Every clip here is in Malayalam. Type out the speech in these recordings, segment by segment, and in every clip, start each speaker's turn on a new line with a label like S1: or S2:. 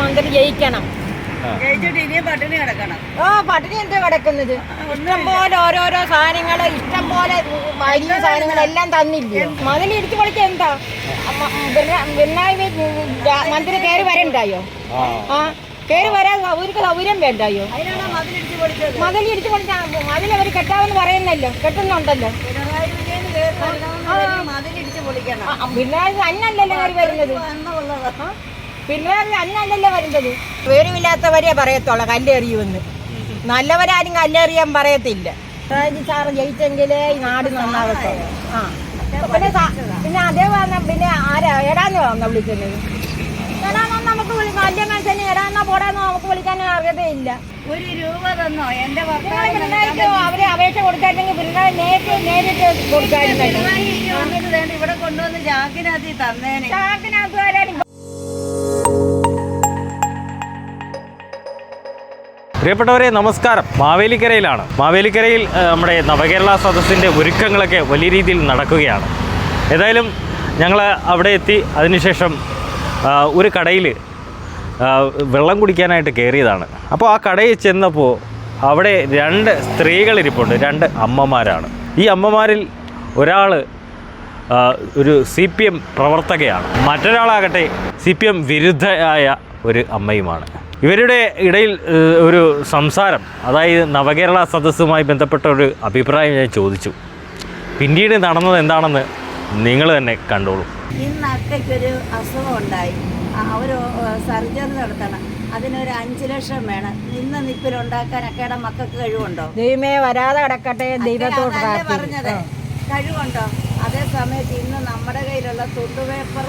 S1: മന്ത്രി ജയിക്കണം. ഓ പട്ടിണി എന്താ കിടക്കുന്നത്? ഇഷ്ടം പോലെ ഓരോരോ സാധനങ്ങൾ ഇഷ്ടം പോലെ വലിയ സാധനങ്ങളെല്ലാം തന്നില്ലേ? മതിൽ ഇടിച്ചു പൊളിച്ച എന്താ? പിണറായി മന്ത്രി കയറി വരണ്ടായോ? ആ. കയറി വരാൻ അവർക്ക് സൗകര്യം വേണ്ടായോ? മതിൽ ഇടിച്ചു പൊളിച്ച മതിൽ അവർ കെട്ടാമെന്ന് പറയുന്നല്ലോ കെട്ടുന്നുണ്ടല്ലോ.
S2: പിണറായി
S1: അന്നല്ലല്ലോ കയറി വരുന്നത്. പിണറായി അന്നല്ലല്ലോ വരുന്നത് വിവരമില്ലാത്തവരെ പറയത്തുള്ളൂ കല്ലെറിയുമെന്ന് നല്ലവരാരും കല്ലേറിയാൻ പറയത്തില്ല. പിണറായി സാറ് ജയിച്ചെങ്കിലേ ഈ നാട് നന്നാവട്ടെ ആ. പിന്നെ പിന്നെ അതേ വന്ന പിന്നെ ആരാ? എടാന്ന് വന്ന വിളിക്കുന്നത്? എടാന്നാ നമുക്ക് വിളിക്കാം വലിയ മനുഷ്യന് പോടാന്നോ നമുക്ക് വിളിക്കാൻ അർഹതയില്ല
S2: ഒരു രൂപ തന്നോ എന്റെ
S1: പിണറായിക്ക് അവരെ അപേക്ഷ കൊടുക്കായിരുന്നെങ്കിൽ പിണറായി നേരിട്ട് നേരിട്ട്
S2: വേണ്ട ഇവിടെ കൊണ്ടുവന്ന് ചാക്കിനകത്ത് തന്നേനെ.
S1: ചാക്കിനകത്ത്
S3: പ്രിയപ്പെട്ടവരെ നമസ്കാരം. മാവേലിക്കരയിലാണ്. മാവേലിക്കരയിൽ നമ്മുടെ നവകേരള സദസ്സിന്റെ ഒരുക്കങ്ങളൊക്കെ വലിയ രീതിയിൽ നടക്കുകയാണ്. ഏതായാലും ഞങ്ങൾ അവിടെ എത്തി. അതിനുശേഷം ഒരു കടയിൽ വെള്ളം കുടിക്കാനായിട്ട് കയറിയതാണ്. അപ്പോൾ ആ കടയിൽ ചെന്നപ്പോൾ അവിടെ രണ്ട് സ്ത്രീകളിരിപ്പുണ്ട് രണ്ട് അമ്മമാരാണ്. ഈ അമ്മമാരിൽ ഒരാൾ ഒരു സി പി എം പ്രവർത്തകയാണ്. മറ്റൊരാളാകട്ടെ സി പി എം വിരുദ്ധയായ ഒരു അമ്മയുമാണ്. ഇവരുടെ ഇടയിൽ ഒരു സംസാരം അതായത് നവകേരള സദസ്സുമായി ബന്ധപ്പെട്ട ഒരു അഭിപ്രായം ഞാൻ ചോദിച്ചു. പിന്നീട് നടന്നത് എന്താണെന്ന് നിങ്ങൾ തന്നെ കണ്ടോളൂ.
S2: ഇന്ന് അക്കയ്ക്കൊരു അസുഖം ഉണ്ടായി ആ, ഒരു സർജറി നടത്തണം. അതിനൊരു അഞ്ചു ലക്ഷം വേണം. ഇന്ന് നിപ്പിലുണ്ടാക്കാൻ അക്കയുടെ മക്കൾക്ക് കഴിവുണ്ടോ?
S1: ദൈവമേ വരാതെ കിടക്കട്ടെ ദൈവത്തോട്
S2: പറഞ്ഞത്. കഴിവുണ്ടോ? അതേ സമയത്ത് ഇന്ന് നമ്മുടെ കയ്യിലുള്ള തുണ്ടു പേപ്പർ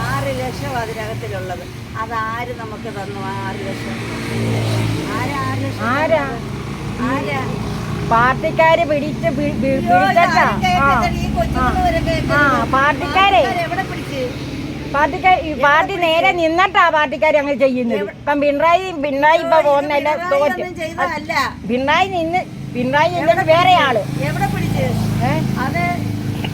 S2: ആറ് ലക്ഷം അതിനകത്തിലുള്ളത്. അതാര് നമുക്ക് തന്നു? ആറ് ലക്ഷം. ആരാ ആറ് ലക്ഷം
S1: ആരാ?
S2: ആരാ?
S1: പാർട്ടിക്കാര് പിടിച്ച് പാർട്ടിക്കാരെ. പാർട്ടിക്കാർ പാർട്ടി നേരെ നിന്നിട്ടാ പാർട്ടിക്കാർ അങ്ങനെ ചെയ്യുന്നത്. ഇപ്പം പിണറായി പിണറായി ഇപ്പൊ പോകുന്നല്ല തോറ്റ്. പിണറായി നിന്ന് പിണറായി നിന്നത് വേറെ ആൾ
S2: എവിടെ പിടിച്ച്?
S1: ഏ?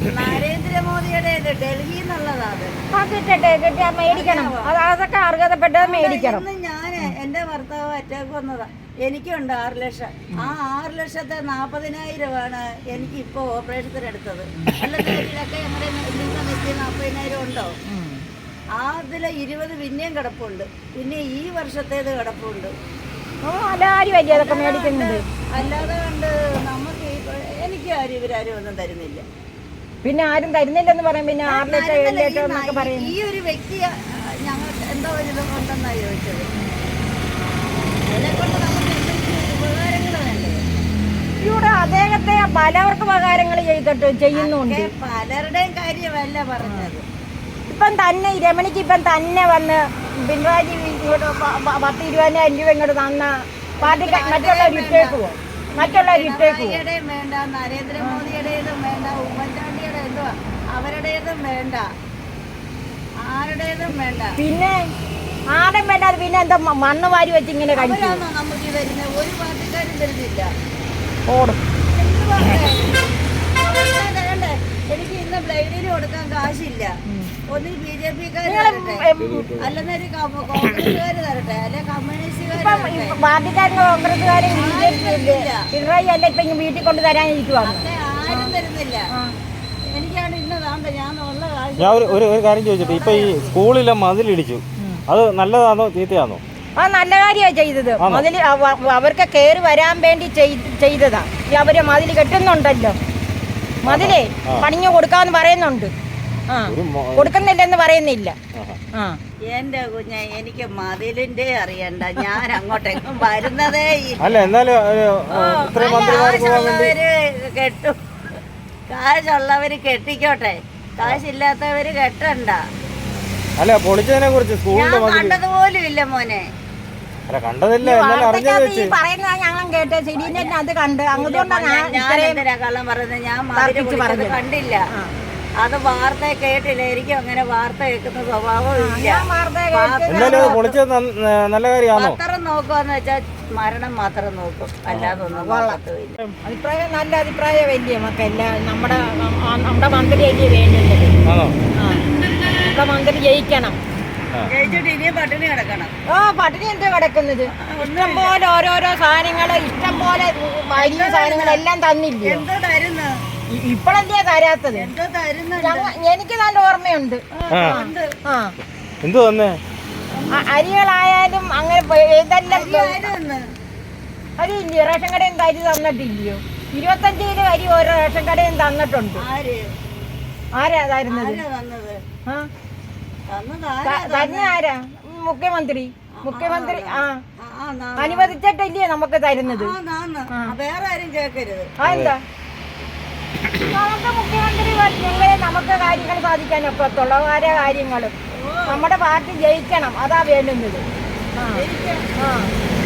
S2: അത് നരേന്ദ്രമോദിയുടെ ഡൽഹി എന്നുള്ളതാ അത്
S1: ആ കിട്ടട്ടെ കിട്ടിയാ മേടിക്കണം. അത്. അതൊക്കെ അർഹതപ്പെട്ടത് മേടിക്കണം.
S2: ഇന്ന് ഞാൻ എന്റെ ഭർത്താവ് അറ്റാക്ക് വന്നതാ. എനിക്കുണ്ട് ആറ് ലക്ഷം. ആ ആറ് ലക്ഷത്തെ നാപ്പതിനായിരമാണ് എനിക്ക് ഇപ്പൊ ഓപ്പറേഷത്തിന് എടുത്തത് അല്ലാതെ ഞങ്ങളുടെ നാപ്പതിനായിരം ഉണ്ടോ? അതിലെ ഇരുപത് പിന്നെയും കിടപ്പുണ്ട്. പിന്നെ ഈ വർഷത്തേത് കിടപ്പുണ്ട്.
S1: വലിയ അതൊക്കെ മേടിക്കുന്നുണ്ട്.
S2: അല്ലാതെ കണ്ട് നമുക്ക് എനിക്ക് ആരും ഇവരാരും ഒന്നും തരുന്നില്ല.
S1: പിന്നെ ആരും തരുന്നില്ലെന്ന് പറയും. പിന്നെ ആറ് ലക്ഷം ഏഴ് എന്നൊക്കെ പറയും.
S2: ഈ ഒരു വ്യക്തി ഞങ്ങൾക്ക് എന്തോ ഒരു ഇത് കൊണ്ടെന്നാ ചോദിച്ചത്. അതിനെ കൊണ്ട് നമുക്ക് എന്തെങ്കിലും ഉപകാരങ്ങൾ വേണ്ടേ?
S1: ഇവിടെ അദ്ദേഹത്തെ പലവർക്കും ഉപകാരങ്ങൾ ചെയ്തിട്ട് ചെയ്യുന്നുണ്ട്.
S2: പലരുടെയും കാര്യമല്ല പറഞ്ഞത്.
S1: ഇപ്പം തന്നെ രമണിക്ക് ഇപ്പം തന്നെ വന്ന് പിണറായി ഇങ്ങോട്ട് പത്ത് ഇരുപതിനായിരം രൂപ ഇങ്ങോട്ട് തന്ന പാർട്ടി മറ്റുള്ളവർ ഇട്ടേക്ക് പോകും മറ്റുള്ളവർ ഇട്ടേക്ക്.
S2: വേണ്ട നരേന്ദ്രമോദിയുടേതും വേണ്ട ഉമ്മൻചാണ്ടിയുടെ എന്തുവാ അവരുടേതും വേണ്ട. ആരുടേതും വേണ്ട.
S1: പിന്നെ ആരും വേണ്ടാതെ പിന്നെ എന്താ മണ്ണ് വാരി വെച്ച് ഇങ്ങനെ കഴിക്കും
S2: നമുക്ക് വരുന്നത് ഒരു പാർട്ടിക്കാരും തരുന്നില്ല
S1: ഓടും?
S2: എനിക്ക് ഇന്ന് ബ്ലൈഡിന് കൊടുക്കാൻ കാശില്ല. ഒന്നിൽ ബി ജെ പിക്കാർ തരട്ടെ അല്ലെന്നൊരു കോൺഗ്രസ്സുകാർ തരട്ടെ അല്ലെ കമ്മ്യൂണിസ്റ്റുകാർ
S1: ഇപ്പം ഈ
S2: തരട്ടെ
S1: പാർട്ടിക്കാരും കോൺഗ്രസ്സുകാരും ബി ജെ പി പിണറായി അല്ല ഇപ്പൊ വീട്ടിൽ കൊണ്ട് തരാനിരിക്കുവാണ്
S2: ആരും തരുന്നില്ല. എനിക്കാണ് ഞാൻ ഉള്ള കാര്യം
S3: ഞാൻ ഒരു ഒരു ഒരു കാര്യം ചോദിച്ചിട്ട്? ഇപ്പൊ ഈ സ്കൂളിലെ മതിലിടിച്ചു. അത് നല്ലതാണോ ചീത്തയാണോ?
S1: ആ നല്ല കാര്യമാണ് ചെയ്തത്. മതിൽ അവർക്ക് കയറി വരാൻ വേണ്ടി ചെയ്- ചെയ്തതാ. ഈ അവർ മതിൽ കെട്ടുന്നുണ്ടല്ലോ. മതിലേ പണിഞ്ഞു കൊടുക്കാന്ന് പറയുന്നുണ്ട്. കൊടുക്കുന്നില്ലെന്ന് പറയുന്നില്ല. ആ.
S2: എന്റെ കുഞ്ഞ എനിക്ക് മതിലിന്റെ അറിയണ്ട. ഞാൻ അങ്ങോട്ടെങ്ങും വരുന്നതേ
S3: അല്ല എന്നാലും
S2: കാശുള്ളവര് കെട്ടും. കാശുള്ളവര് കെട്ടിക്കോട്ടെ. കാശില്ലാത്തവര് കെട്ടണ്ട.
S3: അല്ല പൊളിച്ചതിനെ കുറിച്ച് സ്കൂളിന്റെ
S2: കണ്ടതുപോലും ഇല്ല മോനെ.
S3: അല്ല കണ്ടതില്ല
S1: പറയുന്നത് ഞങ്ങളും കേട്ട് അത് കണ്ട്. അങ്ങോട്ടുകൊണ്ടാണ് ഞാൻ
S2: കള്ളം പറയുന്നത്? ഞാൻ. കണ്ടില്ല. അത് വാർത്ത കേട്ടില്ല. എനിക്ക് അങ്ങനെ വാർത്ത കേൾക്കുന്ന സ്വഭാവം ഇല്ല.
S3: അത് പൊളിച്ചത് നല്ല കാര്യമാണോ?
S2: പത്രം നോക്കുവാന്ന് വെച്ചാൽ മരണം മാത്രം നോക്കും. അല്ലാതെ ഒന്നും നല്ല
S1: അഭിപ്രായം നല്ല അഭിപ്രായമല്ലേ നമുക്കെല്ലാം നമ്മുടെ നമ്മുടെ മന്ത്രിയല്ലേ വേണ്ടുന്നത്
S3: ആണോ?
S1: ആ. നമ്മുടെ മന്ത്രി ജയിക്കണം. ഓ പട്ടിണി എന്താ കിടക്കുന്നത്? ഇഷ്ടം പോലെ ഓരോരോ സാധനങ്ങൾ ഇഷ്ടം പോലെ വലിയ സാധനങ്ങളെല്ലാം തന്നില്ലേ?
S2: എന്തോ തരുന്നു?
S1: ഇപ്പോഴല്ലേ തരാത്തത്? എനിക്ക് നല്ല ഓർമ്മയുണ്ട്.
S3: ആ
S2: ഉണ്ട്.
S1: ആ.
S3: എന്തു
S1: തന്നെ അരികളായാലും അങ്ങനെ ഏതെല്ലാം
S2: ആയിരുന്നു
S1: അരിയില്ലയോ റേഷൻ കടയും കരി അരി തന്നിട്ടില്ലയോ? ഇരുപത്തഞ്ച് കിലോ അരി ഓരോ റേഷൻ കടയും തന്നിട്ടുണ്ട്.
S2: ആര്?
S1: തരുന്നത്? തന്നെ ആരാ? മുഖ്യമന്ത്രി. മുഖ്യമന്ത്രി ആ
S2: ആ, ആ, നാ-
S1: അനുവദിച്ചിട്ടില്ലേ നമുക്ക് തരുന്നത്?
S2: ആ, നാന്ന്. ആ, വേറെ ആരും കേൾക്കരുത്
S1: ആ എന്താ നമുക്ക് മുഖ്യമന്ത്രി പറഞ്ഞെങ്കിലേ നമുക്ക് കാര്യങ്ങൾ സാധിക്കാൻ ഒക്കത്തുള്ളൂ ഓരോ കാര്യങ്ങളും. നമ്മുടെ പാർട്ടി ജയിക്കണം. അതാ വേണ്ടുന്നത്.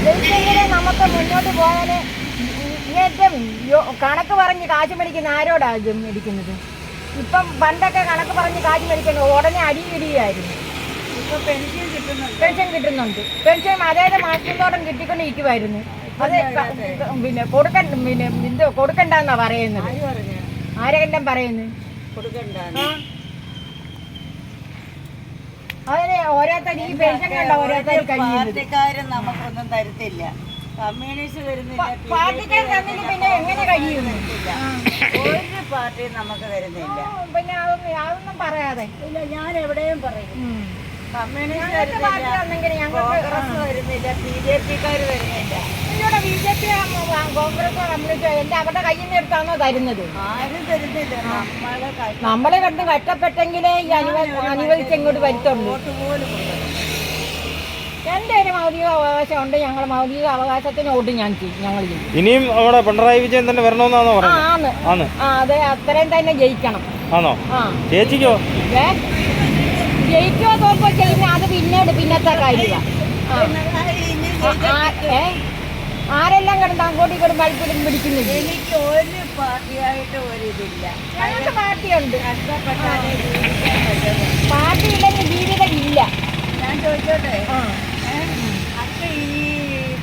S1: ജയിച്ചെങ്കിലേ നമുക്ക് മുന്നോട്ട് പോകാന് ഏറ്റവും കണക്ക് പറഞ്ഞ് കാശ് മേടിക്കുന്ന ആരോടാ മേടിക്കുന്നത്? ഇപ്പം പണ്ടൊക്കെ കണക്ക് പറഞ്ഞ് കാശ് മേടിക്കുന്നത് ഉടനെ അടി ഇടിയായിരുന്നു.
S2: ഇപ്പൊ പെൻഷൻ കിട്ടുന്നുണ്ട്.
S1: പെൻഷൻ അതായത് മാസത്തോടം കിട്ടിക്കൊണ്ട് ഇരിക്കുമായിരുന്നു കിട്ടിക്കൊണ്ടിരിക്കുമായിരുന്നു അത്. പിന്നെ കൊടുക്കണ്ട പിന്നെ ഇത് കൊടുക്കണ്ടെന്നാ പറയുന്നത്. ആരെല്ലാം പറയുന്നു?
S2: കൊടുക്കണ്ട.
S1: അതിന് ഓരോരുത്തർ ഈ പെൻഷൻ കണ്ട ഓരോരുത്തർ കഴിയുന്നത്
S2: പാർട്ടിക്കാരും നമുക്കൊന്നും തരത്തില്ല. കമ്മ്യൂണിസ്റ്റ് വരുന്നില്ല
S1: പാർട്ടിക്കാർ തന്നിട്ട് പിന്നെ എങ്ങനെ
S2: ഒരു പാർട്ടിയും നമുക്ക് തരുന്നില്ല.
S1: പിന്നെ അതൊന്നും പറയാതെ.
S2: ഇല്ല ഞാൻ എവിടെയും പറയും. കമ്മ്യൂണിസ്റ്റ് വരുന്നില്ല കോൺഗ്രസ് വരുന്നില്ല ബി ജെ പിക്കാർ വരുന്നില്ല.
S1: ഇവിടെ B J P Congress communist എല്ലാം അവരുടെ കയ്യിൽ നിന്ന് എടുത്താണോ തരുന്നത്?
S2: ആരും തരുന്നില്ല. നമ്മളെ
S1: കണ്ട് കഷ്ടപ്പെട്ടെങ്കിലേ ഈ അനുവ അനുവദിച്ച് ഇങ്ങോട്ട് വരുത്തുള്ളൂ. എന്റെ ഒരു മൗലിക അവകാശം ഉണ്ട് ഞങ്ങൾ മൗലിക അവകാശത്തിന് വോട്ട് ഞാൻ ഞങ്ങൾ ചെയ്യും.
S3: ഇനിയും അവിടെ പിണറായി വിജയൻ തന്നെ വരണമെന്നാണോ പറയുന്നത്?
S1: ആന്ന്
S3: ആന്ന്
S1: ആ അതെ അത്രയും തന്നെ ജയിക്കണം.
S3: ആണോ?
S1: ആ.
S3: ചേച്ചിക്കോ?
S1: ജയിക്കോ തോൽക്കോ ചെയ്യുന്ന അത് പിന്നീട് പിന്നത്തെ കാര്യമാണ്
S2: ജയിച്ച-
S1: ആരെല്ലാം കിടന്ന് അങ്ങോട്ടും ഇങ്ങോട്ടും കളിപ്പിടും പിടിക്കുന്നില്ല?
S2: എനിക്ക് ഒരു പാർട്ടിയായിട്ട് ഒരിതില്ല.
S1: ഞങ്ങൾക്ക് പാർട്ടിയുണ്ട്. പാർട്ടി ഇല്ലെങ്കിൽ ജീവിതം ഇല്ല
S2: ഞാൻ ചോദിച്ചോട്ടെ? അക്ക ഈ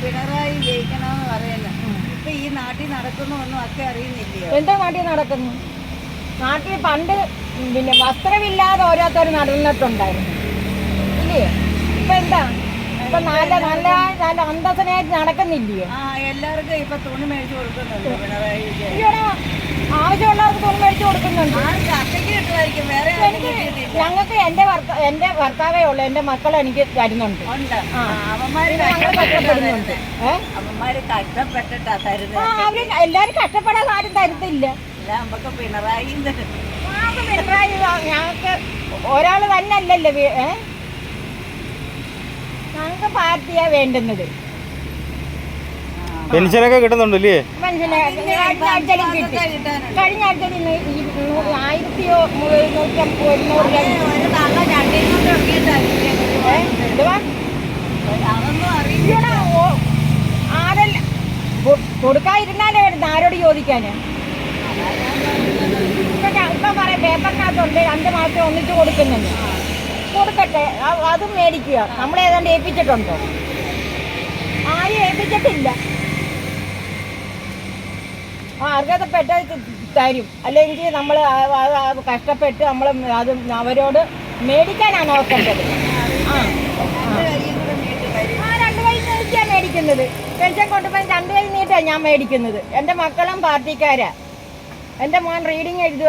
S2: പിണറായി ജയിക്കണമെന്ന് പറയുന്നത് ഇപ്പൊ ഈ നാട്ടിൽ നടക്കുന്നൊന്നും അക്ക അറിയുന്നില്ല
S1: എന്താ നാട്ടിൽ നടക്കുന്നു? നാട്ടിൽ പണ്ട് പിന്നെ വസ്ത്രമില്ലാതെ ഓരോരുത്തർ നടന്നിട്ടുണ്ടായിരുന്നു. ഇല്ലേ? ഇപ്പൊ എന്താ? ഇപ്പൊ നല്ല നല്ല നല്ല അന്തസനായിട്ട് നടക്കുന്നില്ലയോ?
S2: എല്ലാവർക്കും ഇപ്പൊ തുണി മേടിച്ചു കൊടുക്കുന്നുണ്ട്
S1: ആവശ്യമുള്ളവർക്ക് തുണി മേടിച്ചു കൊടുക്കുന്നുണ്ട്. ഞങ്ങൾക്ക് എന്റെ എന്റെ ഭർത്താവേ ഉള്ളു എന്റെ മക്കൾ എനിക്ക് തരുന്നുണ്ട്. അവർ എല്ലാരും കഷ്ടപ്പെടാൻ ആരും
S2: തരുന്നില്ല പിണറായി
S1: ഞങ്ങൾക്ക് പിണറായി ഞങ്ങൾക്ക് ഒരാൾ തന്നെ അല്ലല്ലോ ഞങ്ങൾക്ക് പാർട്ടിയാ വേണ്ടുന്നത്.
S3: പെൻഷനൊക്കെ കിട്ടുന്നുണ്ടല്ലേ?
S1: കഴിഞ്ഞ നൂ- ആയിരത്തിയോ നൂറ്റമ്പത് ഒരുന്നൂറ് ആരല്ല കൊടുക്കാതിരുന്നാലേ വരുന്ന? ആരോട് ചോദിക്കാന്? ഇപ്പൊ പറയാം പേപ്പറിനകത്തുണ്ട് രണ്ട് മാസം ഒന്നിച്ച് കൊടുക്കുന്നുണ്ട്. കൊടുക്കട്ടെ അതും മേടിക്കുക. നമ്മളെ ഏതാണ്ട് ഏൽപ്പിച്ചിട്ടുണ്ടോ? ആരും ഏൽപ്പിച്ചിട്ടില്ല. ആ അർഹതപ്പെട്ട തരും. അല്ലെങ്കിൽ നമ്മൾ കഷ്ടപ്പെട്ട് നമ്മൾ അത് അവരോട് മേടിക്കാനാണ് നോക്കേണ്ടത് ആ
S2: രണ്ട്
S1: കൈ നീട്ടിയാണ് മേടിക്കുന്നത്. പെൻഷൻ കൊണ്ടുപോയി രണ്ട് കൈ നീട്ടാണ് ഞാൻ മേടിക്കുന്നത്. എന്റെ മക്കളും പാർട്ടിക്കാരാ. എന്റെ മോൻ റീഡിങ് എഴുതുക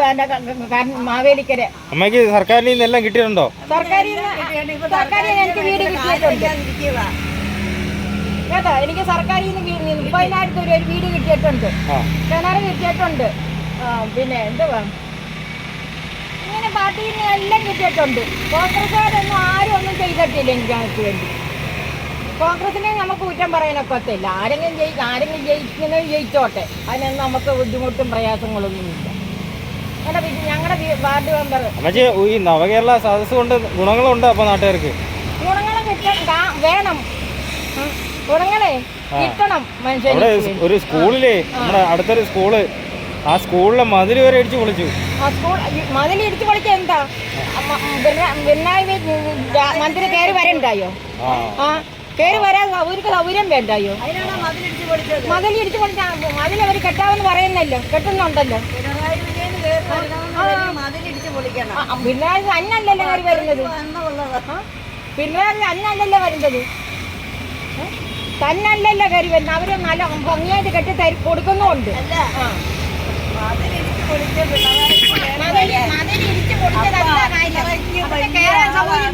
S1: ക- മാവേലിക്കര.
S3: അമ്മയ്ക്ക് സർക്കാരിൽ നിന്ന് എല്ലാം കിട്ടിയിട്ടുണ്ടോ?
S1: സർക്കാരിൽ നിന്ന് സർക്കാരിൽ എനിക്ക് വീട് കിട്ടിയിട്ടുണ്ട്. കേട്ടോ എനിക്ക് സർക്കാരിൽ നിന്ന് മുപ്പതിനായിരത്തി രൂപ ഒരു വീട് കിട്ടിയിട്ടുണ്ട്. കിണർ കിട്ടിയിട്ടുണ്ട്. പിന്നെ എന്തുവാ? ഇങ്ങനെ പാർട്ടിയിൽ നിന്ന് എല്ലാം കിട്ടിയിട്ടുണ്ട്. കോൺഗ്രസ്സുകാരൊന്നും ആരും ഒന്നും ചെയ്തിട്ടില്ല എനിക്ക് വേണ്ടി. കോൺഗ്രസിനെ നമുക്ക് കുറ്റം പറയാനൊക്കത്തില്ല ആരെങ്കിലും ജയി ആരെങ്കിലും ജയിക്കുന്നത് ജയിച്ചോട്ടെ. അതിനൊന്നും നമുക്ക് ബുദ്ധിമുട്ടും പ്രയാസങ്ങളൊന്നുമില്ല ഞങ്ങളുടെ ഞങ്ങളുടെ വാർഡ് മെമ്പർ
S3: ഈ നവകേരള സദസ് കൊണ്ട് ഗുണങ്ങളുണ്ട് അപ്പൊ നാട്ടുകാർക്ക്?
S1: ഗുണങ്ങൾ കിട്ട. വേണം. ഗുണങ്ങളെ കിട്ടണം
S3: അവിടെ ഒരു സ്കൂളിലേ നമ്മുടെ അടുത്തൊരു സ്കൂൾ. ആ സ്കൂളിലെ മതിൽ വരെ ഇടിച്ചു പൊളിച്ചു.
S1: ആ സ്കൂൾ മതിൽ ഇടിച്ചു പൊളിച്ച എന്താ? പിണറായി മന്ത്രി കയറി വരണ്ടായോ?
S3: ആ.
S1: കയറി വരാൻ അവർക്ക് സൗകര്യം വേണ്ടായോ മതിൽ ഇടിച്ചു പൊളിച്ച മതിൽ അവർ കെട്ടാമെന്ന് പറയുന്നല്ലോ കെട്ടുന്നുണ്ടല്ലോ.
S2: പിള്ളേർ അന്നല്ലല്ലോ കയറി
S1: വരുന്നത്? പിള്ളേർ അന്നല്ലല്ലോ. വരുന്നത്? തന്നല്ലല്ലോ കയറി വരുന്നത്. അവർ നല്ല ഭംഗിയായിട്ട് കെട്ടി തരി കൊടുക്കുന്നുമുണ്ട്?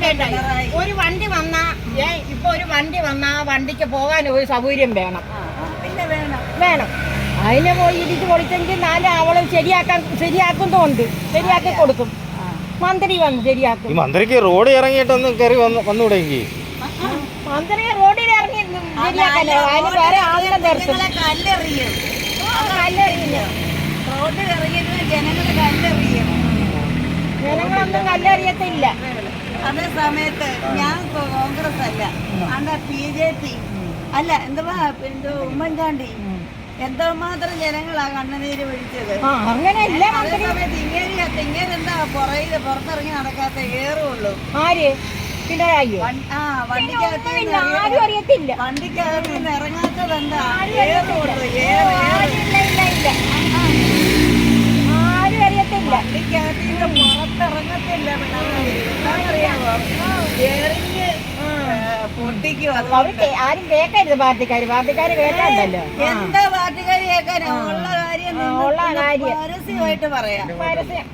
S2: പിണറായി.
S1: ഒരു വണ്ടി വന്നാ ഏ ഇപ്പൊ ഒരു വണ്ടി വന്നാ ആ വണ്ടിക്ക് പോകാൻ ഒരു സൗകര്യം വേണം.
S2: പിന്നെ വേണം.
S1: വേണം. അതിനെ പോയി ഇടിച്ച് പൊളിച്ചെങ്കിൽ നാല് അവളും ശരിയാക്കാൻ ശരിയാക്കുന്നുണ്ട് ശരിയാക്കി കൊടുക്കും. മന്ത്രി വന്ന്
S3: ഈ
S1: ശരിയാക്കും
S3: മന്ത്രിക്ക് റോഡ് ഇറങ്ങിയിട്ടൊന്ന് കയറി വന്ന് വന്നുകൂടെങ്കിൽ
S1: മന്ത്രി റോഡിൽ ഇറങ്ങി ശരിയാക്കല്ലോ? അതിന് വേറെ
S2: ജനങ്ങളെ കല്ലെറിയും.
S1: കല്ലെറിയില്ല
S2: റോഡിൽ കല്ലെറിയും.
S1: ജനങ്ങളൊന്നും കല്ലെറിയത്തില്ല.
S2: അതേ സമയത്ത് ഞാൻ കോൺഗ്രസ് അല്ല. അണ്ട ബി ജെ പി. അല്ല എന്തുവാ എന്തോ ഉമ്മൻചാണ്ടി. എന്തോ മാത്രം ജനങ്ങളാ കണ്ണുനീര് പിടിച്ചത്?
S1: അങ്ങനെ
S2: അതേ സമയത്ത് ഇങ്ങനെ ഇങ്ങനെ എന്താ പുറയിൽ പുറത്തിറങ്ങി നടക്കാത്ത ഏറുള്ളൂ?
S3: ആര്?
S1: പിണറായിയോ?
S2: ആ വണ്ടിക്കകത്ത്
S1: അറിയത്തില്ല.
S2: വണ്ടിക്കകത്ത് നിന്ന് ഇറങ്ങാത്തത് എന്താ? ഏറുള്ളൂ. ഏറ്
S1: ആരും അറിയത്തില്ല.
S2: വണ്ടിക്കകത്ത് എറിഞ്ഞ് പൊട്ടിക്കും
S1: ആരും കേൾക്കരുത് പാർട്ടിക്കാര്. പാർട്ടിക്കാര് കേൾക്കാണ്ടല്ലോ.
S2: എന്താ പാർട്ടിക്കാര് കേൾക്കാനാ ഉള്ള കാര്യം
S1: ഉള്ള കാര്യം.
S2: പരസ്യമായിട്ട് പറയാം.
S1: പരസ്യം.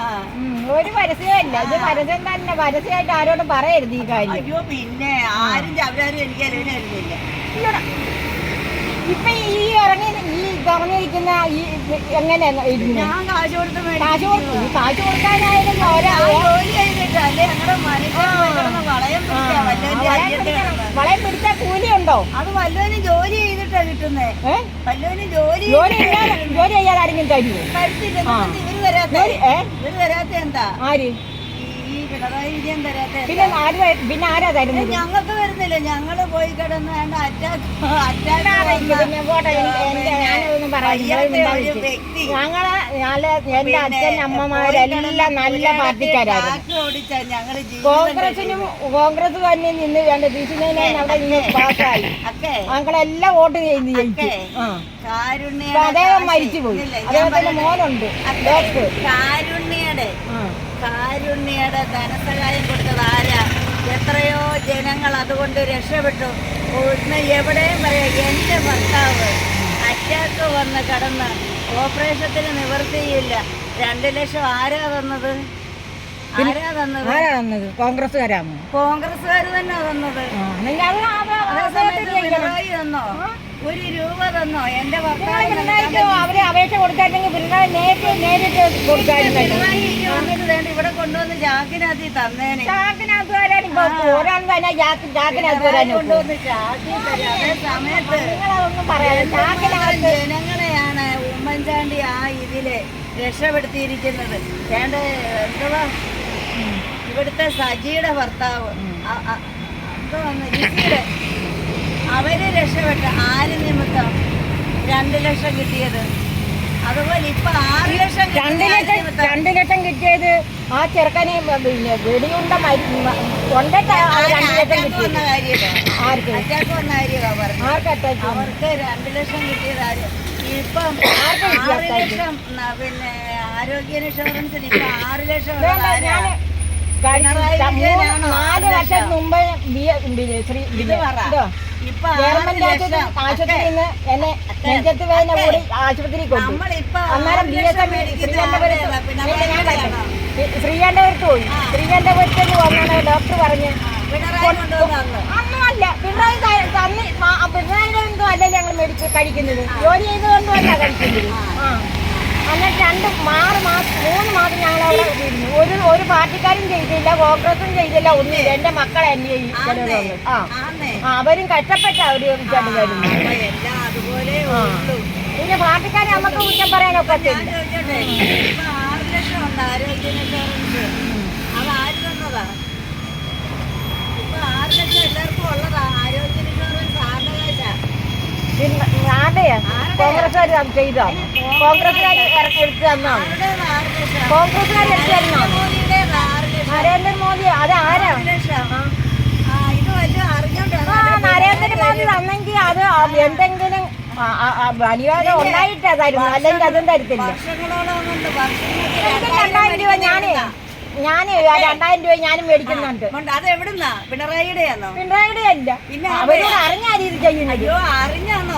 S2: ആ.
S1: ഉം, ഒരു പരസ്യമില്ല ഇത് പരസ്യം തന്നെ. പരസ്യമായിട്ട് ആരോടും പറയരുത് ഈ കാര്യം.
S2: അയ്യോ പിന്നെ ആരും അവരാരും എനിക്ക്.
S1: ഇപ്പൊ ഈ ഇറങ്ങി ഈ തുറന്നിരിക്കുന്ന ഈ എങ്ങനെ ഇരുന്ന്
S2: കാശ് കൊടുത്ത്
S1: കാശ്
S2: കിടന്ന് വളയം
S1: പിടിച്ച കൂലിയുണ്ടോ?
S2: അത് വല്ലവനും ജോലി ചെയ്തിട്ടാ കിട്ടുന്നേ. വല്ലവനും ജോലി
S1: ജോലി ജോലി ചെയ്യാതെ ആരെങ്കിലും തരുമോ
S2: തരത്തില്ല.
S1: ഇവർ വരാത്ത
S2: ഇവർ വരാത്ത എന്താ?
S1: ആര്?
S2: പിണറായി വിജയൻ തരാത്ത
S1: പിന്നെ ആര് പിന്നെ ആരാ തരുന്നത്
S2: ഞങ്ങൾക്ക് വരുന്നില്ല. ഞങ്ങൾ പോയി കിടന്ന് വേണ്ട അറ്റാക്ക്
S1: ആരായിരിക്കും? പിന്നെ പോട്ടെ എനിക്ക് എന്റെ ഞാനൊന്നും പറയാനില്ല
S2: ഒരു വ്യക്തി.
S1: ഞങ്ങൾ എന്റെ അച്ഛൻ അമ്മമാരെല്ലാം നല്ല പാർട്ടിക്കാരായിരുന്നു.
S2: ഓടിച്ചാ ഞങ്ങൾ
S1: കോൺഗ്രസിനും കോൺഗ്രസ് തന്നെ നിന്ന് വേണ്ട ബിസിനെ അവിടെ നിന്ന് പാസ്സായി.
S2: ഒക്കെ
S1: ഞങ്ങളെല്ലാം വോട്ട് ചെയ്ത് ജയിച്ചു. ആ.
S2: കാരുണ്യ
S1: ഇപ്പൊ അദ്ദേഹം മരിച്ചുപോയി അദ്ദേഹത്തിന്റെ മോനുണ്ട്. ഡോക്ടർ.
S2: കാരുണ്യയുടെ.
S1: ആ.
S2: കാരുണ്യയുടെ ധനസഹായം കൊടുത്തത് ആരാ? എത്രയോ ജനങ്ങൾ അതുകൊണ്ട് രക്ഷപ്പെട്ടു. ഒന്ന് എവിടെയും പറയാം എന്റെ ഭർത്താവ് അറ്റാക്ക് വന്ന് കടന്ന് ഓപ്പറേഷത്തിന് നിവർത്തിയില്ല രണ്ട് ലക്ഷം ആരാ തന്നത്? ആരാ തന്നത്?
S1: ആരാ തന്നത്? കോൺഗ്രസ്സുകാരാമോ
S2: കോൺഗ്രസ്സുകാർ തന്നെ തന്നത്. തന്നോ? ഒരു രൂപ തന്നോ? എന്റെ
S1: അവരെ അപേക്ഷ കൊടുക്കായിരുന്നെങ്കിൽ പിണറായി നേരിട്ട് നേരിട്ട്
S2: ഇവിടെ കൊണ്ടുവന്ന് ജാക്കിനകത്ത് തന്നേനെ.
S1: ജാക്കിനകത്ത് വരാൻ ഒരാൾ തന്നെ ജാക്കി ജാക്കിനകത്ത് വരാൻ
S2: കൊണ്ടുവന്ന് അതേ സമയത്ത്
S1: നിങ്ങളതൊന്നും ചാക്കിനകത്ത്
S2: ജനങ്ങളെയാണ് ഉമ്മൻചാണ്ടി ആ ഇതിൽ രക്ഷപ്പെടുത്തിയിരിക്കുന്നത്. വേണ്ട എന്തുവാ? ഇവിടുത്തെ സജിയുടെ ഭർത്താവ്. എന്തോ ആ- അവർ രക്ഷപ്പെട്ട ആര് നിമിത്തം രണ്ട് ലക്ഷം കിട്ടിയത്? അതുപോലെ ഇപ്പൊ ആറ് ലക്ഷം
S1: രണ്ട് ലക്ഷം രണ്ടു ലക്ഷം കിട്ടിയത് ആ ചെറുക്കനെ പിന്നെ വെടിയുണ്ട കൊണ്ടിട്ട്
S2: അറ്റാക്ക് വന്ന
S1: കിട്ടിയത്.
S2: കാര്യമോ? അറ്റാക്ക് വന്ന കാര്യമോ പറഞ്ഞു?
S1: ആർക്ക് അറ്റാക്ക് വന്നു?
S2: അവർക്ക് രണ്ട് ലക്ഷം കിട്ടിയത് ആര്? ഇപ്പം ആറ്? ലക്ഷം പിന്നെ ആരോഗ്യ ഇൻഷുറൻസിന് ഇപ്പൊ ആറ് ലക്ഷം
S1: നാല് വർഷം? മുമ്പ് ശ്രീ ഗവൺമെന്റ് ആശുപത്രിയിൽ നിന്ന് എന്നെ
S2: അക്കെ,
S1: നെഞ്ചത്ത് വേദന കൂടി ആശുപത്രിയിൽ കൊണ്ടു. അന്നേരം ബി എസ് എം ശ്രീകണ്ഠപുരത്ത്. ശ്രീകണ്ഠപുരത്ത് പോയി. വന്നാണ് ഡോക്ടർ പറഞ്ഞ്
S2: പിണറായി
S1: തന്നി. പിണറായിയുടെ ഒന്നും ഞങ്ങൾ മേടിച്ച് കഴിക്കുന്നത്. ജോലി ചെയ്തുകൊണ്ടും അല്ല കഴിക്കുന്നത് എന്നിട്ട് രണ്ട് ആറ് മാസം മൂന്ന് മാസം ഒരു പാർട്ടിക്കാരും ചെയ്തില്ല കോൺഗ്രസും ചെയ്തില്ല ഒന്നില്ല എന്റെ മക്കളെ എന്നെ ഈ ആ. അവരും കഷ്ടപ്പെട്ട അവർ.
S2: ഉള്ളൂ.
S1: പിന്നെ പാർട്ടിക്കാരെ നമുക്ക് കുറ്റം പറയാനൊക്കെ
S2: കോൺഗ്രസ്കാർ ചോദിച്ചോട്ടെ
S1: കോൺഗ്രസ്കാർ കോൺഗ്രസ്സുകാർ കോൺഗ്രസ്സുകാർ ഇറക്കി എടുത്ത് തന്നാണ് കോൺഗ്രസ്സുകാർ എടുത്ത്
S2: ലക്ഷം?
S1: നരേന്ദ്രമോദി അത് ആരാ? നരേന്ദ്രമോദി തന്നെങ്കിൽ അത് എന്തെങ്കിലും അനുവാദം ഉണ്ടായിട്ടാ തരുന്നു അല്ലെങ്കിൽ അതും തരത്തില്ല. രണ്ടായിരം രൂപ ഞാനേ? ഞാൻ രണ്ടായിരം രൂപ ഞാനും മേടിക്കുന്നുണ്ട്.
S2: അത് എവിടുന്നാ? പിണറായിയുടെയാണോ
S1: പിണറായിയുടെ അല്ല.
S2: പിന്നെ
S1: അവരോട് അറിഞ്ഞാൽ ഇത് ചെയ്യുന്നത്?
S2: അയ്യോ അറിഞ്ഞാണോ.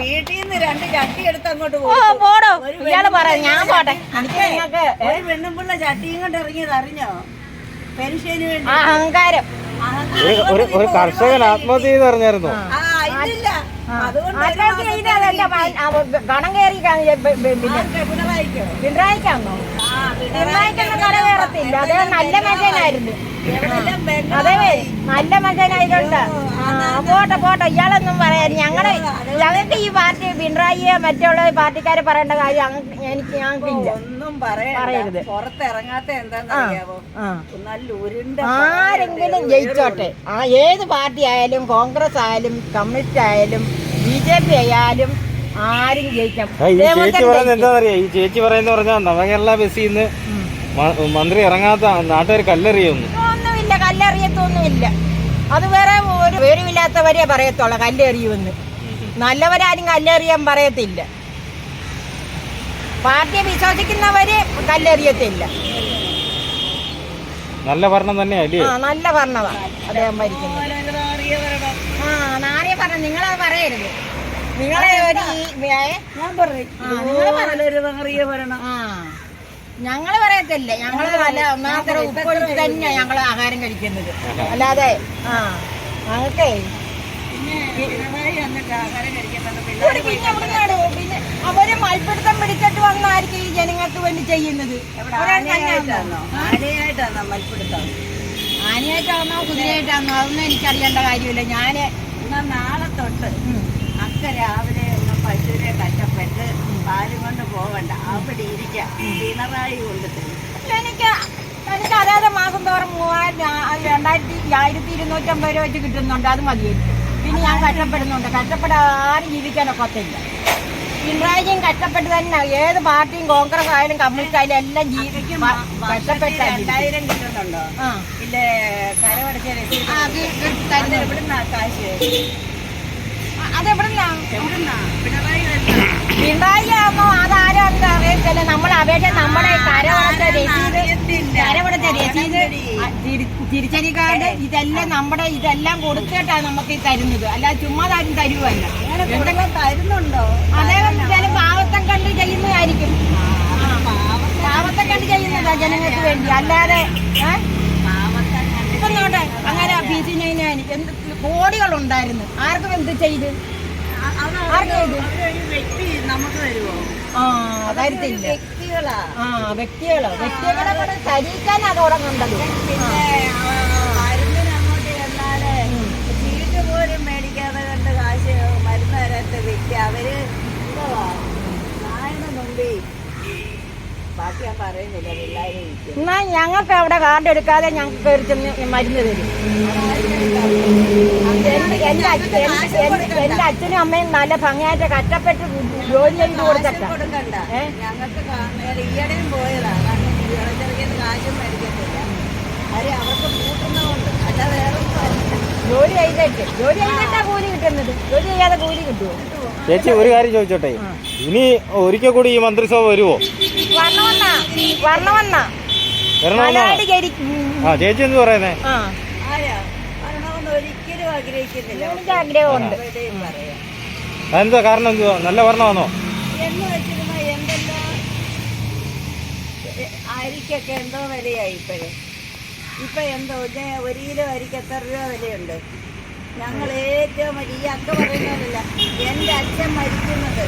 S2: വീട്ടിൽ നിന്ന് രണ്ട് ചട്ടി എടുത്ത് അങ്ങോട്ട്
S1: ഓ പോടോ. ഇയാൾ പറ ഞാൻ പോട്ടെ. നിങ്ങൾക്ക്
S2: ഒരു പെണ്ണുമ്പിള്ള ചട്ടിയും കൊണ്ട് ഇറങ്ങിയത് അറിഞ്ഞോ? പെൻഷന് വേണ്ടി.
S1: അഹങ്കാരം.
S3: ഒരു കർഷകൻ ആത്മഹത്യ ചെയ്ത് അറിഞ്ഞായിരുന്നു
S2: അതുകൊണ്ട്
S1: കടം കയറി
S2: പിണറായിക്കോ?
S1: പിണറായിക്കാന്നോ? പിണറായിക്കൊന്നും കട കയറത്തില്ല. അത് നല്ല മകനായിരുന്നു. അതെ നല്ല മകനായതുകൊണ്ട്. ആ പോട്ടെ പോട്ടെ. ഇയാളൊന്നും പറയാൻ ഞങ്ങൾ ഞങ്ങൾക്ക് ഈ പാർട്ടി പിണറായിയെ മറ്റുള്ള പാർട്ടിക്കാരെ പറയേണ്ട കാര്യം എനിക്ക് ഞങ്ങൾക്കില്ല.
S2: ഒന്നും
S1: പറയരുത്.
S2: പുറത്തിറങ്ങാത്ത
S1: എന്താണെന്നറിയാവോ?
S2: നല്ല ഉരുണ്ട
S1: ആരെങ്കിലും ജയിച്ചോട്ടെ. ആ ഏത് പാർട്ടി ആയാലും കോൺഗ്രസ് ആയാലും കമ്മ്യൂണിസ്റ്റ് ആയാലും ബി ജെ പി ആയാലും ആരും ജയിക്കാം.
S3: ഈ ചേച്ചി പറയുന്നത് ഈ ചേച്ചി പറയുന്ന പറഞ്ഞാൽ നവകേരള ബസ്സിൽ നിന്ന് മന്ത്രി ഇറങ്ങാത്ത നാട്ടുകാർ കല്ലെറിയൊന്നും.
S1: ഒന്നുമില്ല കല്ലെറിയത്തൊന്നുമില്ല. അത് വേറെ ഒരു വിവരമില്ലാത്തവരെ പറയത്തുള്ളൂ കല്ലെറിയുമെന്ന്. നല്ലവരാരും കല്ലെറിയാൻ പറയത്തില്ല. പാർട്ടിയെ വിശ്വസിക്കുന്നവര് കല്ലെറിയത്തില്ല.
S3: നല്ല ഭരണം തന്നെ
S1: ആ നല്ല ഭരണമാണ് അദ്ദേഹം ഭരിക്കുന്നത്. ആ നാറിയ പറഞ്ഞ നിങ്ങളത് പറയരുത്. നിങ്ങളെ ഒരു?
S2: ഞാൻ
S1: ഞങ്ങൾ പറയത്തില്ല. ഞങ്ങൾ നല്ല ഒന്നാമത്തെ ഉപ്പൊഴിച്ച് തന്നെ ഞങ്ങൾ ആഹാരം കഴിക്കുന്നത്. അല്ലാതെ ആ ഞങ്ങൾക്കേ
S2: പിന്നെ
S1: അവർ മൽപ്പിടുത്തം പിടിച്ചിട്ട് വന്നായിരിക്കും ഈ ജനങ്ങൾക്ക് വേണ്ടി ചെയ്യുന്നത്.
S2: ആനയായിട്ടാണോ മൽപ്പിടുത്തം?
S1: ആനയായിട്ടാണോ കുതിരയായിട്ടാണോ? അതൊന്നും എനിക്കറിയേണ്ട കാര്യമില്ല.
S2: ഞാൻ നാളെ തൊട്ട് അക്ക രാവിലെ ഒന്നും പശുവിനെ കഷ്ടപ്പെട്ട് പാലും കൊണ്ട് പോകണ്ട അവിടെ ഇരിക്കാം. പിണറായി കൊണ്ട് തരും
S1: എനിക്ക് എനിക്ക് അതായത് മാസം തോറും മൂവായിരം രണ്ടായിരത്തി ആയിരത്തി ഇരുന്നൂറ്റമ്പത് രൂപ വെച്ച് കിട്ടുന്നുണ്ട്. അത് മതിയായിരിക്കും. പിന്നെ ഞാൻ കഷ്ടപ്പെടുന്നുണ്ട്. കഷ്ടപ്പെടാരും ജീവിക്കാനൊക്കത്തില്ല പിണറായിയും കഷ്ടപ്പെട്ട് തന്നെ ഏത് പാർട്ടിയും കോൺഗ്രസ് ആയാലും കമ്മ്യൂണിസ്റ്റ് ആയാലും എല്ലാം ജീവിക്കും. കഷ്ടപ്പെട്ട
S2: രണ്ടായിരം കിട്ടുന്നുണ്ടോ? ഇല്ലേ കരമടച്ച കാശ്? പിണറായി
S1: പിണറായി അതാരും അറിയത്തില്ല. നമ്മൾ അപേക്ഷ രസീത് രസീത് തിരി- തിരിച്ചടി കാർഡ് ഇതെല്ലാം നമ്മുടെ ഇതെല്ലാം കൊടുത്തിട്ടാണ് നമുക്ക് ഈ തരുന്നത്. അല്ല ചുമ്മാ ആരും തരുവല്ല.
S2: എന്തെങ്കിലും തരുന്നുണ്ടോ?
S1: അദ്ദേഹം ചില പാവത്തം കണ്ട് ചെയ്യുന്നതായിരിക്കും. പാവത്തം കണ്ട് ചെയ്യുന്നതാ ജനങ്ങൾക്ക് വേണ്ടി. അല്ലാതെ അങ്ങനെ ഇപ്പം നോട്ടെ അങ്ങനെ ഫീസ് എന്ത് കോടികളുണ്ടായിരുന്നു. ആർക്കും എന്ത് ചെയ്ത്? ആ തരത്തില്ല വ്യക്തികൾ. വ്യക്തികളെ. കൂടെ
S2: അവർ എന്തുവാ നായയുടെ മുമ്പിൽ ബാക്കി ഞാൻ പറയുന്നില്ല പിള്ളേരെ ഇരിക്കും
S1: എന്നാ ഞങ്ങൾക്ക് അവിടെ കാർഡ് എടുക്കാതെ ഞങ്ങൾക്ക് കയറി ചെന്ന് മരുന്ന് തരും. എന്റെ എന്റെ അച്ഛ- എന്റെ- എന്റെ- എന്റെ അച്ഛനും അമ്മയും നല്ല ഭംഗിയായിട്ട് കഷ്ടപ്പെട്ട് ജോലി ചെയ്ത്
S2: അല്ല.
S1: ജോലി ചെയ്തിട്ട് ജോലി ചെയ്തിട്ടാ കൂലി കിട്ടുന്നത്. ജോലി ചെയ്യാതെ കൂലി കിട്ടുമോ
S3: ചേച്ചി ഒരു കാര്യം ചോദിച്ചോട്ടെ? ഇനി ഒരിക്കൽ കൂടി ഈ മന്ത്രിസഭ വരുമോ ആ ചേച്ചി എന്ത് പറയുന്നേ? അതെന്താ കാരണം എന്തുവാ? നല്ല ഭരണമാണോ
S2: അരിക്കൊക്കെ എന്തോ വിലയായി ഇപ്പഴേ. ഇപ്പൊ എന്തോ ഒരു കിലോ അരിക്ക് എത്ര രൂപ വിലയുണ്ട്? ഞങ്ങൾ ഏറ്റവും വലിയ ഈ അക്ക പറയുന്നതല്ല എന്റെ അച്ഛൻ മരിക്കുന്നത്.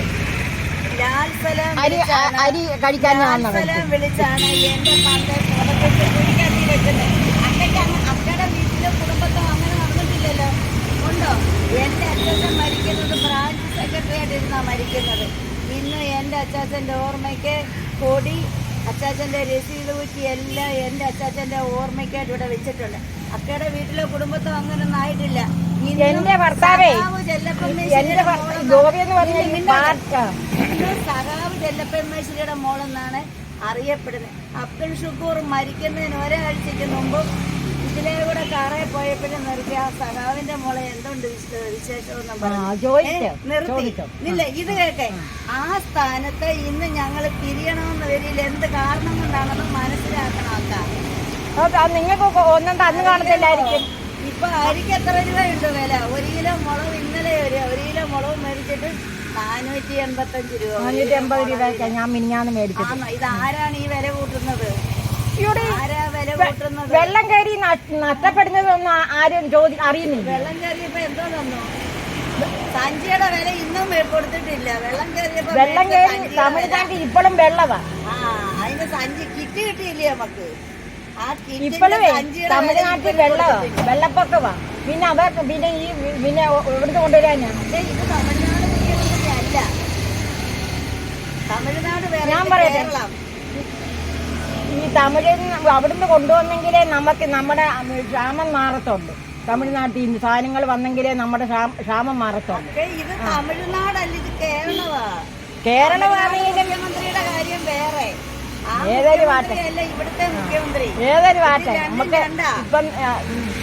S2: ലാൽ സലാം
S1: അരി അരി കഴിക്കാൻ ലാൽ
S2: സലാം വിളിച്ചാണ് എന്റെ പണ്ട് പുറത്തേക്ക് കുഴിക്കാട്ടി വെക്കുന്നത്. അക്കയ്ക്ക് അക്കയുടെ വീട്ടിലും കുടുംബത്തോ അങ്ങനെ നടന്നിട്ടില്ലല്ലോ. ഉണ്ടോ? എന്റെ അച്ഛൻ മരിക്കുന്നത് ബ്രാഞ്ച് സെക്രട്ടറി ആയിട്ടിരുന്നാ മരിക്കുന്നത്. ഇന്ന് എന്റെ അച്ചാച്ചന്റെ ഓർമ്മയ്ക്ക് കൊടി അച്ചാച്ചന്റെ രസീത് കുറ്റി എല്ലാം എന്റെ അച്ചാച്ചന്റെ ഓർമ്മയ്ക്കായിട്ട് ഇവിടെ വെച്ചിട്ടുണ്ട്. അക്കയുടെ വീട്ടിലെ കുടുംബത്തോ അങ്ങനൊന്നും ആയിട്ടില്ല.
S1: എന്റെ ഭർത്താവേ എന്റെ ഗോപി എന്ന് പറഞ്ഞ
S2: സഖാവ് ചെല്ലപ്പൻമേശ്വരിയുടെ മോളെന്നാണ് അറിയപ്പെടുന്നത്. അബ്ദുൾ ഷുക്കൂർ മരിക്കുന്നതിന് ഒരാഴ്ചയ്ക്ക് മുമ്പ് ഇതിലെ കൂടെ കാറേ പോയപ്പോഴും നിർത്തി ആ സഖാവിന്റെ മോളെ എന്തുണ്ട് വിശ- വിശേഷം പറഞ്ഞു. നിർത്തി. ഇല്ല ഇത് കേട്ടെ ആ സ്ഥാനത്ത് ഇന്ന് ഞങ്ങൾ തിരിയണമെന്ന് വരില്ല എന്ത് കാരണം കൊണ്ടാണെന്ന് മനസ്സിലാക്കണം അക്ക
S1: നിങ്ങൾക്ക് ഒന്നും തന്നു കാണത്തില്ലായിരിക്കും.
S2: ഇപ്പൊ അരിക്ക് എത്ര രൂപയുണ്ട് വില? ഒരു കിലോ മുളക് ഇന്നലെ ഒരു ഒരു കിലോ മുളക് മേടിച്ചിട്ട് നാനൂറ്റി എൺപത്തഞ്ച് രൂപ
S1: നാനൂറ്റി എൺപത് രൂപ ഞാൻ മിനിഞ്ഞാന്ന് മേടിച്ചത്?
S2: ഇത് ആരാണ് ഈ വില കൂട്ടുന്നത്?
S1: വെള്ളം കയറി നഷ്- നഷ്ടപ്പെടുന്നതൊന്നും ആരും ചോദി അറിയുന്നില്ല.
S2: വെള്ളം കയറിയപ്പോ എന്തോ തന്നു? സഞ്ചിയുടെ വില ഇന്നും കൊടുത്തിട്ടില്ല. വെള്ളം കയറിയപ്പോ
S1: വെള്ളം കയറി തമിഴ്നാട്ടിൽ ഇപ്പോഴും വെള്ളവാ.
S2: അതിന് സഞ്ചി കിറ്റ് കിട്ടിയില്ലേ നമുക്ക്?
S1: ഇപ്പോഴും തമിഴ്നാട്ടിൽ
S2: ഇപ്പോഴും
S1: വെള്ളപ്പൊക്കമാ പിന്നെ അവർക്ക് പിന്നെ ഈ പിന്നെ ഇവിടുന്ന് കൊണ്ടുവരാനാ?
S2: പക്ഷേ തമിഴ്നാട് മുഖ്യമന്ത്രി അല്ല. തമിഴ്നാട് വേറെ
S1: ഞാൻ പറയട്ടെ. ഈ തമിഴിൽ അവിടുന്ന് കൊണ്ടുവന്നെങ്കിലേ നമുക്ക് നമ്മുടെ ക്ഷാമം മാറത്തുള്ളൂ. തമിഴ്നാട്ടിൽ നിന്ന് സാധനങ്ങൾ വന്നെങ്കിലേ നമ്മുടെ ക്ഷാമം മാറത്തുള്ളൂ. കേരളമാണെങ്കിലും
S2: മുഖ്യമന്ത്രിയുടെ കാര്യം വേറെ ആ
S1: ഏതൊരു വാട്ടെ. ഏതൊരു
S2: രണ്ടും
S1: നമുക്ക്. ഇപ്പം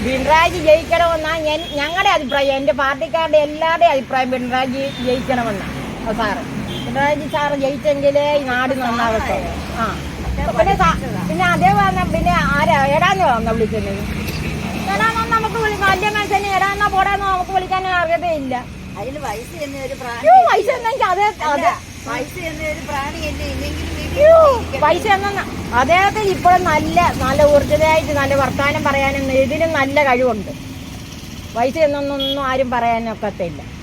S1: പിണറായി ജയിക്കണമെന്നാ ഞാൻ- ഞങ്ങളുടെ അഭിപ്രായം എന്റെ പാർട്ടിക്കാരുടെ എല്ലാവരുടെയും അഭിപ്രായം പിണറായി ജയിക്കണമെന്നാണ് സാറ്. പിണറായി സാറ് ജയിച്ചെങ്കിലേ ഈ നാട് നന്നാവട്ടെ ആ. പിന്നെ പിന്നെ അതേ വന്ന പിന്നെ ആരാ? എടാന്ന് വന്ന വിളിക്കുന്നത്? നമുക്ക് വിളിക്കാം വലിയ മനുഷ്യനെ എടാന്നാ പോടാന്നോ നമുക്ക് വിളിക്കാൻ അറിയതേയില്ല
S2: അതിൽ വയസ്സ് ഒരു പ്രാണി
S1: അയ്യോ പൈസ എന്നെങ്കിൽ അതെ പൈസ എന്ന അദ്ദേഹത്തിന് ഇപ്പോഴും നല്ല നല്ല ഊർജിതയായിട്ട് നല്ല വർത്തമാനം പറയാനും ഇതിനും നല്ല കഴിവുണ്ട്. പൈസ എന്നൊന്നും ആരും പറയാനൊക്കത്തില്ല.